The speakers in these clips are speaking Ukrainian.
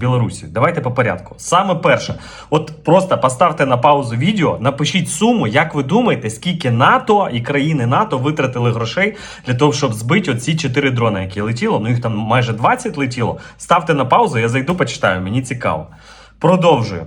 Білорусі. Давайте по порядку. Саме перше, от просто поставте на паузу відео, напишіть суму, як ви думаєте, скільки НАТО і країни НАТО витратили грошей для того, щоб збити оці чотири дрони, які летіло. Ну їх там майже 20 летіло. Ставте на паузу, я зайду, почитаю. Мені цікаво. Продовжую.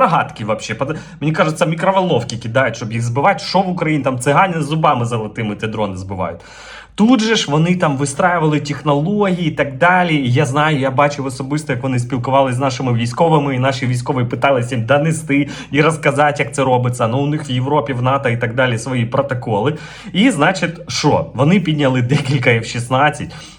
рогатки вообще. Мені кажеться, мікроволновки кидають, щоб їх збивати. Що в Україні там цигані з зубами золотими ті дрони збивають. Тут же ж вони там вистраювали технології і так далі. І я знаю, я бачив особисто, як вони спілкувалися з нашими військовими, і наші військові питалися їм донести і розказати, як це робиться. Ну, у них в Європі, в НАТО і так далі свої протоколи. І, значить, що? Вони підняли декілька F-16,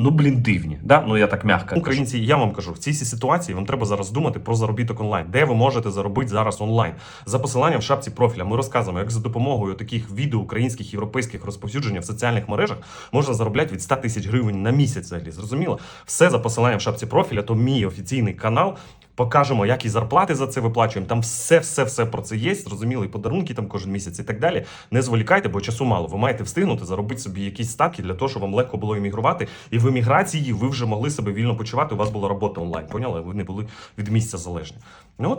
Ну, блін, дивні, да? Ну я так м'яко. Українці, я вам кажу, в цій ситуації вам треба зараз думати про заробіток онлайн, де ви можете заробити зараз онлайн. За посиланням в шапці профіля ми розказуємо, як за допомогою таких відео українських європейських розповсюдження в соціальних мережах можна заробляти від 100 тисяч гривень на місяць. Взагалі зрозуміло. Все за посиланням в шапці профіля, то мій офіційний канал. Покажемо, як і зарплати за це виплачуємо. Там все, все, все про це є. Зрозуміло, і подарунки там кожен місяць і так далі. Не зволікайте, бо часу мало. Ви маєте встигнути заробити собі якісь ставки для того, щоб вам легко було іммігрувати. І в еміграції ви вже могли себе вільно почувати. У вас була робота онлайн. Поняли? Ви не були від місця залежні. Ну от